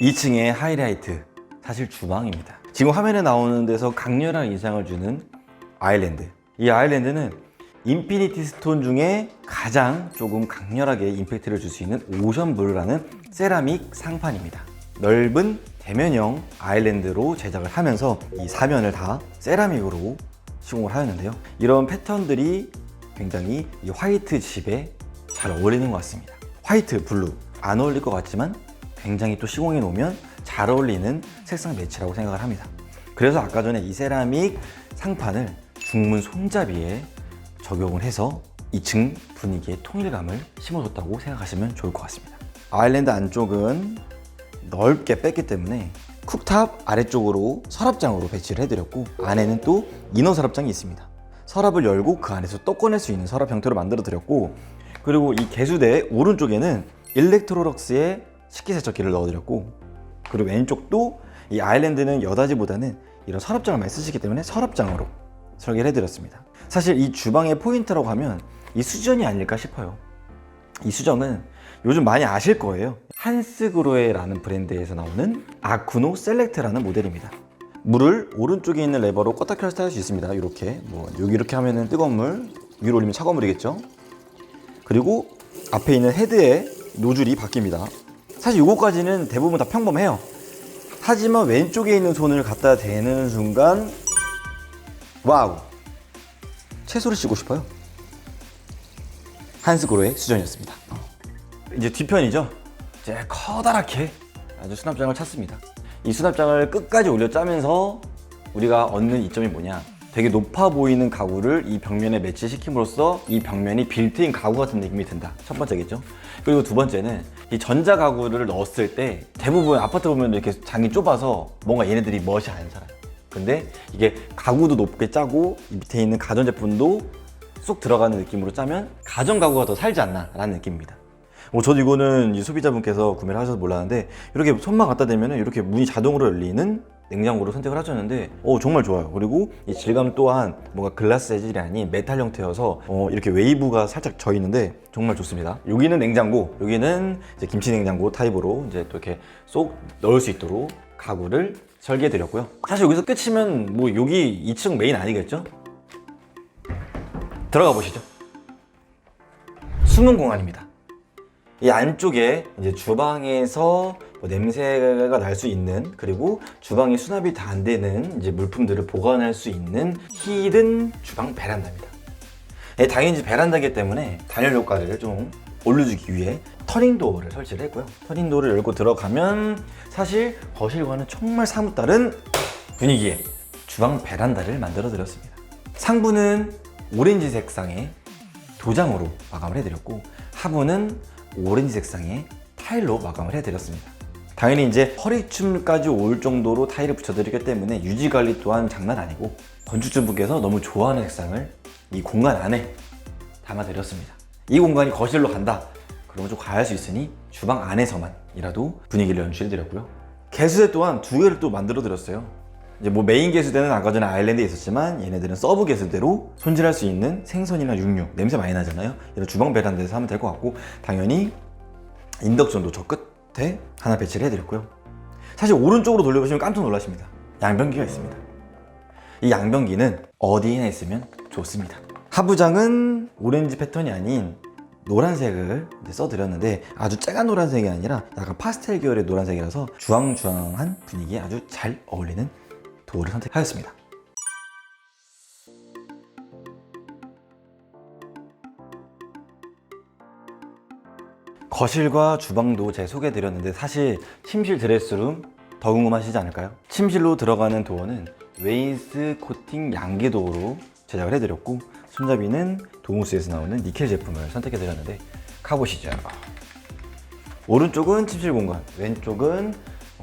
2층의 하이라이트 사실 주방입니다. 지금 화면에 나오는 데서 강렬한 인상을 주는 아일랜드. 이 아일랜드는 인피니티 스톤 중에 가장 조금 강렬하게 임팩트를 줄 수 있는 오션 블루라는 세라믹 상판입니다. 넓은 대면형 아일랜드로 제작을 하면서 이 사면을 다 세라믹으로 시공을 하였는데요. 이런 패턴들이 굉장히 이 화이트 집에 잘 어울리는 것 같습니다. 화이트, 블루 안 어울릴 것 같지만 굉장히 또 시공해 놓으면 잘 어울리는 색상 매치라고 생각을 합니다. 그래서 아까 전에 이 세라믹 상판을 중문 손잡이에 적용을 해서 2층 분위기의 통일감을 심어줬다고 생각하시면 좋을 것 같습니다. 아일랜드 안쪽은 넓게 뺐기 때문에 쿡탑 아래쪽으로 서랍장으로 배치를 해드렸고 안에는 또 이너 서랍장이 있습니다. 서랍을 열고 그 안에서 또 꺼낼 수 있는 서랍 형태로 만들어 드렸고 그리고 이 개수대 오른쪽에는 일렉트로럭스의 식기세척기를 넣어드렸고 그리고 왼쪽도 이 아일랜드는 여다지보다는 이런 서랍장을 많이 쓰시기 때문에 서랍장으로 설계를 해드렸습니다. 사실 이 주방의 포인트라고 하면 이 수전이 아닐까 싶어요. 이 수정은 요즘 많이 아실 거예요. 한스그로에라는 브랜드에서 나오는 아쿠노 셀렉트라는 모델입니다. 물을 오른쪽에 있는 레버로 껐다 켰다 할 수 있습니다. 이렇게 뭐 여기 이렇게 하면은 뜨거운 물, 위로 올리면 차가운 물이겠죠. 그리고 앞에 있는 헤드의 노즐이 바뀝니다. 사실 이거까지는 대부분 다 평범해요. 하지만 왼쪽에 있는 손을 갖다 대는 순간 와우 채소를 씻고 싶어요. 한스그로의 수전이었습니다. 이제 뒤편이죠. 이제 커다랗게 아주 수납장을 찾습니다. 이 수납장을 끝까지 올려 짜면서 우리가 얻는 이점이 뭐냐? 되게 높아 보이는 가구를 이 벽면에 매치시킴으로써 이 벽면이 빌트인 가구 같은 느낌이 든다. 첫 번째겠죠. 그리고 두 번째는 이 전자 가구를 넣었을 때 대부분 아파트 보면 이렇게 장이 좁아서 뭔가 얘네들이 멋이 안 살아요. 근데 이게 가구도 높게 짜고 이 밑에 있는 가전제품도 쏙 들어가는 느낌으로 짜면 가전 가구가 더 살지 않나 라는 느낌입니다. 뭐 저도 이거는 이 소비자분께서 구매를 하셔서 몰랐는데 이렇게 손만 갖다 대면 이렇게 문이 자동으로 열리는 냉장고를 선택을 하셨는데 어 정말 좋아요. 그리고 이 질감 또한 뭔가 글라스 재질이 아닌 메탈 형태여서 어 이렇게 웨이브가 살짝 져 있는데 정말 좋습니다. 여기는 냉장고 여기는 이제 김치 냉장고 타입으로 이제 또 이렇게 쏙 넣을 수 있도록 가구를 설계해 드렸고요. 사실 여기서 끝이면 뭐 여기 2층 메인 아니겠죠? 들어가 보시죠. 숨은 공간입니다. 이 안쪽에 이제 주방에서 뭐 냄새가 날 수 있는 그리고 주방에 수납이 다 안 되는 이제 물품들을 보관할 수 있는 히든 주방 베란다입니다. 예, 당연히 베란다기 때문에 단열 효과를 좀 올려주기 위해 터닝 도어를 설치를 했고요. 터닝 도어를 열고 들어가면 사실 거실과는 정말 사뭇 다른 분위기의 주방 베란다를 만들어 드렸습니다. 상부는 오렌지 색상의 도장으로 마감을 해드렸고 하부는 오렌지 색상의 타일로 마감을 해드렸습니다. 당연히 이제 허리춤까지 올 정도로 타일을 붙여드리기 때문에 유지 관리 또한 장난 아니고 건축주분께서 너무 좋아하는 색상을 이 공간 안에 담아드렸습니다. 이 공간이 거실로 간다. 그러면 좀 과할 수 있으니 주방 안에서만이라도 분위기를 연출해드렸고요. 개수대 또한 두 개를 또 만들어드렸어요. 이제 뭐 메인 개수대는 아까 전에 아일랜드에 있었지만 얘네들은 서브 개수대로 손질할 수 있는 생선이나 육류 냄새 많이 나잖아요. 이런 주방 베란다에서 하면 될 것 같고 당연히 인덕션도 저 끝 에 하나 배치를 해드렸고요. 사실 오른쪽으로 돌려보시면 깜짝 놀라십니다. 양변기가 있습니다. 이 양변기는 어디에나 있으면 좋습니다. 하부장은 오렌지 패턴이 아닌 노란색을 써드렸는데 아주 쨍한 노란색이 아니라 약간 파스텔 계열의 노란색이라서 주황주황한 분위기에 아주 잘 어울리는 도어를 선택하였습니다. 거실과 주방도 제가 소개해드렸는데 사실 침실 드레스룸 더 궁금하시지 않을까요? 침실로 들어가는 도어는 웨인스 코팅 양계 도어로 제작을 해드렸고 손잡이는 도무스에서 나오는 니켈 제품을 선택해드렸는데 가보시죠. 오른쪽은 침실 공간, 왼쪽은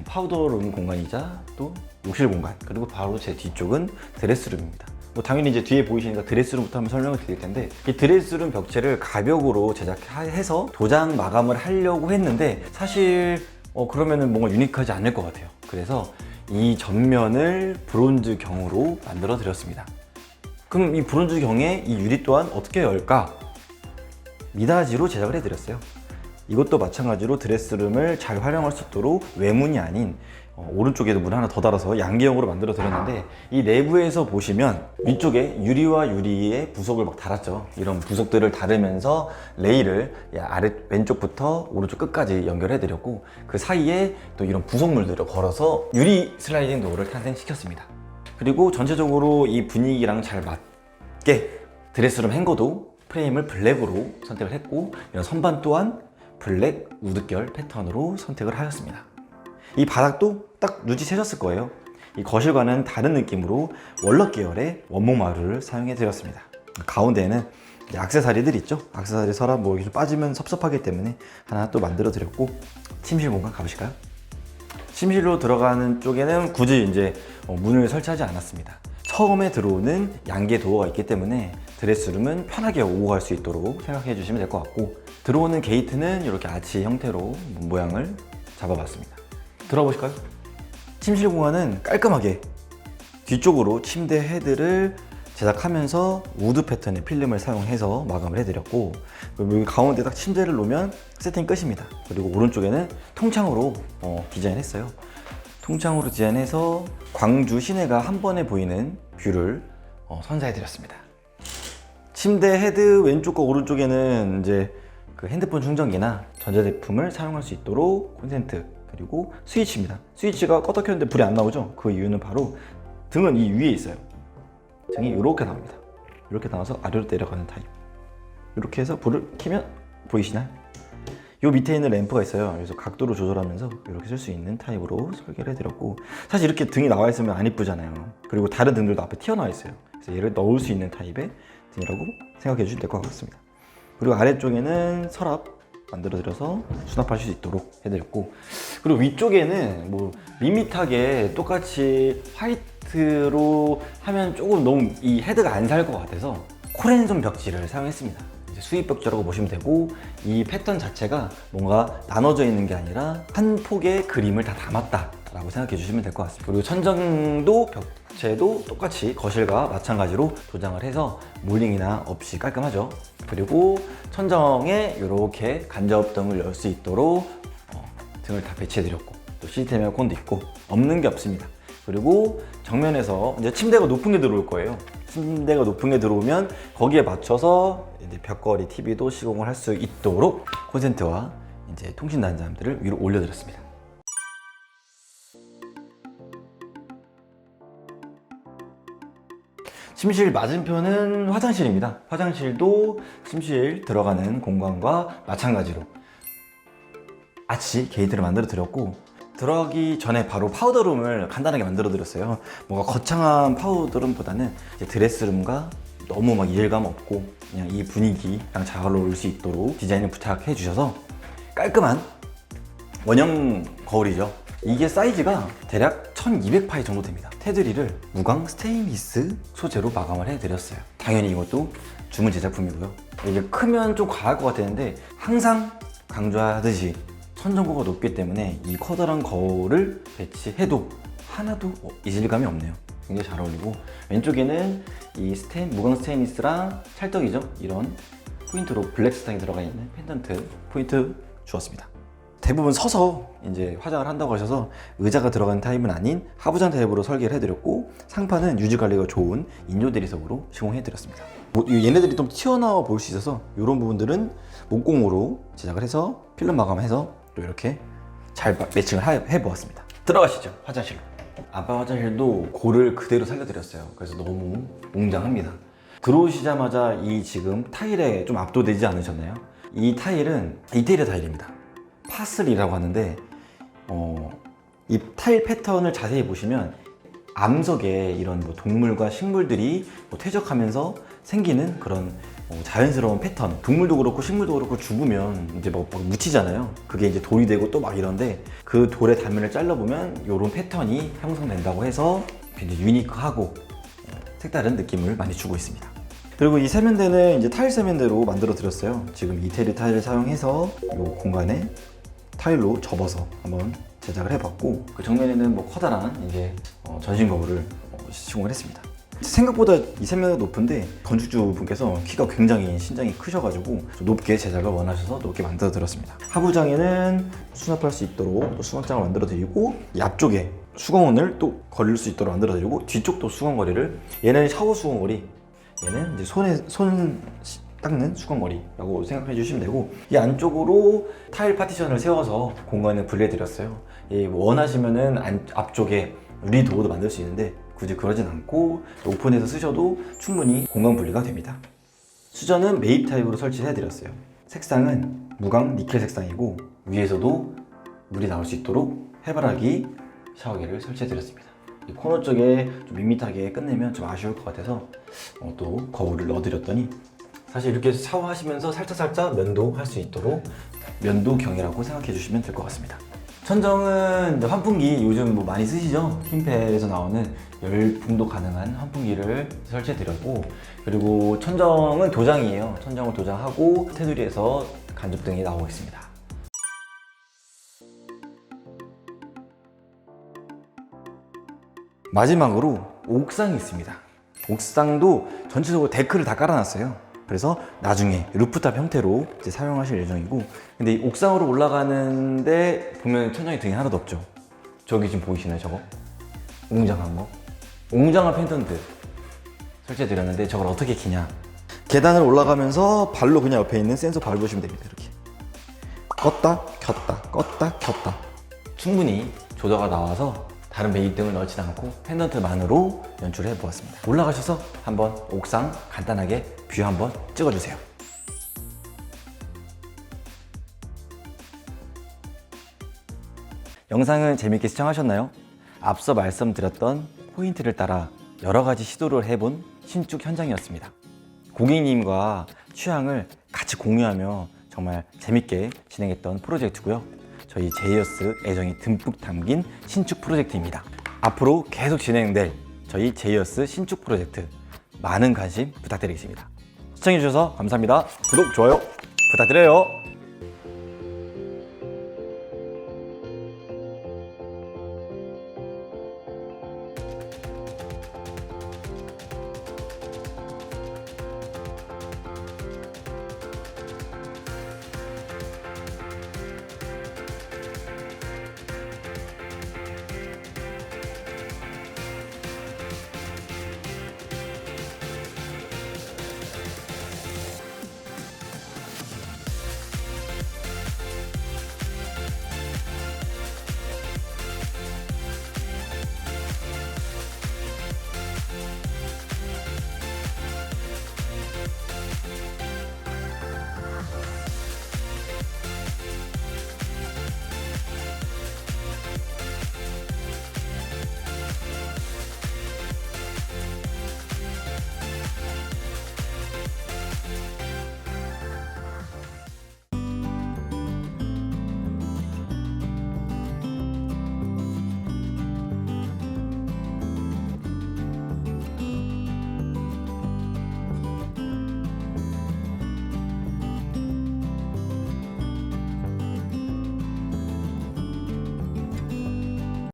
파우더룸 공간이자 또 욕실 공간, 그리고 바로 제 뒤쪽은 드레스룸입니다. 뭐 당연히 이제 뒤에 보이시니까 드레스룸부터 한번 설명을 드릴 텐데 이 드레스룸 벽체를 가벽으로 제작해서 도장 마감을 하려고 했는데 사실 어 그러면은 뭔가 유니크하지 않을 것 같아요. 그래서 이 전면을 브론즈 경으로 만들어 드렸습니다. 그럼 이 브론즈 경에 이 유리 또한 어떻게 열까? 미닫이로 제작을 해드렸어요. 이것도 마찬가지로 드레스룸을 잘 활용할 수 있도록 외문이 아닌 어, 오른쪽에도 문 하나 더 달아서 양계형으로 만들어 드렸는데 이 내부에서 보시면 위쪽에 유리와 유리의 부속을 막 달았죠 이런 부속들을 다르면서 레일을 이 아래 왼쪽부터 오른쪽 끝까지 연결해 드렸고 그 사이에 또 이런 부속물들을 걸어서 유리 슬라이딩 도어를 탄생시켰습니다 그리고 전체적으로 이 분위기랑 잘 맞게 드레스룸 행거도 프레임을 블랙으로 선택을 했고 이런 선반 또한 블랙 우드결 패턴으로 선택을 하였습니다. 이 바닥도 딱 눈치채셨을 거예요. 이 거실과는 다른 느낌으로 월넛 계열의 원목 마루를 사용해 드렸습니다. 가운데에는 액세서리들 있죠. 액세서리 서랍 뭐 이렇게 빠지면 섭섭하기 때문에 하나 또 만들어 드렸고 침실 공간 가보실까요? 침실로 들어가는 쪽에는 굳이 이제 어, 문을 설치하지 않았습니다. 처음에 들어오는 양계 도어가 있기 때문에 드레스룸은 편하게 오고 갈 수 있도록 생각해 주시면 될 것 같고 들어오는 게이트는 이렇게 아치 형태로 모양을 잡아봤습니다. 들어보실까요? 침실 공간은 깔끔하게 뒤쪽으로 침대 헤드를 제작하면서 우드 패턴의 필름을 사용해서 마감을 해드렸고 여기 가운데 딱 침대를 놓으면 세팅 끝입니다. 그리고 오른쪽에는 통창으로 어, 디자인했어요. 통창으로 디자인해서 광주 시내가 한 번에 보이는 뷰를 어, 선사해드렸습니다. 침대 헤드 왼쪽과 오른쪽에는 이제 그 핸드폰 충전기나 전자제품을 사용할 수 있도록 콘센트 그리고 스위치입니다. 스위치가 껐다 켰는데 불이 안 나오죠? 그 이유는 바로 등은 이 위에 있어요. 등이 이렇게 나옵니다. 이렇게 나와서 아래로 내려가는 타입. 이렇게 해서 불을 켜면 보이시나요? 요 밑에 있는 램프가 있어요. 그래서 각도를 조절하면서 이렇게 쓸 수 있는 타입으로 설계를 해드렸고 사실 이렇게 등이 나와 있으면 안 이쁘잖아요. 그리고 다른 등들도 앞에 튀어나와 있어요. 그래서 얘를 넣을 수 있는 타입의 등이라고 생각해 주시면 될 것 같습니다. 그리고 아래쪽에는 서랍 만들어드려서 수납하실 수 있도록 해드렸고 그리고 위쪽에는 뭐 밋밋하게 똑같이 화이트로 하면 조금 너무 이 헤드가 안 살 것 같아서 코렌존 벽지를 사용했습니다. 수입 벽지라고 보시면 되고 이 패턴 자체가 뭔가 나눠져 있는 게 아니라 한 폭의 그림을 다 담았다 라고 생각해 주시면 될 것 같습니다. 그리고 천정도 벽 체도 똑같이 거실과 마찬가지로 도장을 해서 몰링이나 없이 깔끔하죠. 그리고 천정에 이렇게 간접등을 열 수 있도록 어, 등을 다 배치해드렸고 또 시스템 에어컨도 있고 없는 게 없습니다. 그리고 정면에서 이제 침대가 높은 게 들어올 거예요. 침대가 높은 게 들어오면 거기에 맞춰서 이제 벽걸이 TV도 시공을 할 수 있도록 콘센트와 이제 통신 단자들을 위로 올려드렸습니다. 침실 맞은편은 화장실입니다. 화장실도 침실 들어가는 공간과 마찬가지로 아치 게이트를 만들어 드렸고 들어가기 전에 바로 파우더룸을 간단하게 만들어 드렸어요. 뭔가 거창한 파우더룸보다는 드레스룸과 너무 막 이질감 없고 그냥 이 분위기랑 잘 어울릴 수 있도록 디자인을 부탁해 주셔서 깔끔한 원형 거울이죠. 이게 사이즈가 대략 1200파이 정도 됩니다. 테두리를 무광 스테인리스 소재로 마감을 해드렸어요. 당연히 이것도 주문 제작품이고요. 이게 크면 좀 과할 것 같았는데 항상 강조하듯이 천정고가 높기 때문에 이 커다란 거울을 배치해도 하나도 어, 이질감이 없네요. 굉장히 잘 어울리고 왼쪽에는 이 스테인 무광 스테인리스랑 찰떡이죠. 이런 포인트로 블랙 스탕이 들어가 있는 펜던트 포인트 주었습니다. 대부분 서서 이제 화장을 한다고 하셔서 의자가 들어간 타입은 아닌 하부장 타입으로 설계를 해드렸고 상판은 유지 관리가 좋은 인조 대리석으로 시공해드렸습니다. 뭐, 이 얘네들이 좀 튀어나와 보일 수 있어서 이런 부분들은 목공으로 제작을 해서 필름 마감해서 또 이렇게 잘 마- 매칭을 하- 해보았습니다. 들어가시죠 화장실로. 아빠 화장실도 고를 그대로 살려드렸어요. 그래서 너무 웅장합니다. 들어오시자마자 이 지금 타일에 좀 압도되지 않으셨나요? 이 타일은 이태리어 타일입니다. 파슬이라고 하는데 어, 이 타일 패턴을 자세히 보시면 암석에 이런 뭐 동물과 식물들이 뭐 퇴적하면서 생기는 그런 어, 자연스러운 패턴. 동물도 그렇고 식물도 그렇고 죽으면 이제 뭐, 막 묻히잖아요. 그게 이제 돌이 되고 또 막 이런데 그 돌의 단면을 잘라보면 이런 패턴이 형성된다고 해서 굉장히 유니크하고 어, 색다른 느낌을 많이 주고 있습니다. 그리고 이 세면대는 이제 타일 세면대로 만들어 드렸어요. 지금 이태리 타일을 사용해서 이 공간에 타일로 접어서 한번 제작을 해봤고 그 정면에는 뭐 커다란 이제 어, 전신 거울을 어, 시공을 했습니다. 생각보다 이 세면대가 높은데 건축주 분께서 키가 굉장히 신장이 크셔가지고 좀 높게 제작을 원하셔서 높게 만들어 드렸습니다. 하부장에는 수납할 수 있도록 또 수납장을 만들어 드리고 이 앞쪽에 수건을 또 걸릴 수 있도록 만들어 드리고 뒤쪽도 수건거리를 얘는 샤워 수건거리 얘는 이제 손에 손 시- 닦는 수건거리라고 생각해 주시면 되고 이 안쪽으로 타일 파티션을 세워서 공간을 분리해 드렸어요. 예, 원하시면은 안- 앞쪽에 유리 도어도 만들 수 있는데 굳이 그러진 않고 오픈해서 쓰셔도 충분히 공간 분리가 됩니다. 수전은 매입 타입으로 설치해 드렸어요. 색상은 무광 니켈 색상이고 위에서도 물이 나올 수 있도록 해바라기 샤워기를 설치해 드렸습니다. 이 코너 쪽에 좀 밋밋하게 끝내면 좀 아쉬울 것 같아서 어, 또 거울을 넣어드렸더니 사실 이렇게 샤워하시면서 살짝살짝 면도 할 수 있도록 면도경이라고 생각해 주시면 될 것 같습니다. 천정은 환풍기 요즘 뭐 많이 쓰시죠? 흰펠에서 나오는 열풍도 가능한 환풍기를 설치해 드렸고 그리고 천정은 도장이에요. 천정을 도장하고 테두리에서 간접등이 나오고 있습니다. 마지막으로 옥상이 있습니다. 옥상도 전체적으로 데크를 다 깔아놨어요. 그래서 나중에 루프탑 형태로 이제 사용하실 예정이고, 근데 이 옥상으로 올라가는데 보면 천장에 등이 하나도 없죠. 저기 지금 보이시나요, 저거? 웅장한 거? 웅장한 펜던트 설치해 드렸는데 저걸 어떻게 키냐? 계단을 올라가면서 발로 그냥 옆에 있는 센서 밟으시면 됩니다. 이렇게 껐다 켰다 껐다 켰다 충분히 조더가 나와서 다른 매입등을 넣지 않고 펜던트만으로 연출해 보았습니다. 올라가셔서 한번 옥상 간단하게 뷰 한번 찍어주세요. 영상을 재밌게 시청하셨나요? 앞서 말씀드렸던 포인트를 따라 여러 가지 시도를 해본 신축 현장이었습니다. 고객님과 취향을 같이 공유하며 정말 재밌게 진행했던 프로젝트고요. 저희 제이어스 애정이 듬뿍 담긴 신축 프로젝트입니다. 앞으로 계속 진행될 저희 제이어스 신축 프로젝트 많은 관심 부탁드리겠습니다. 시청해주셔서 감사합니다. 구독, 좋아요 부탁드려요.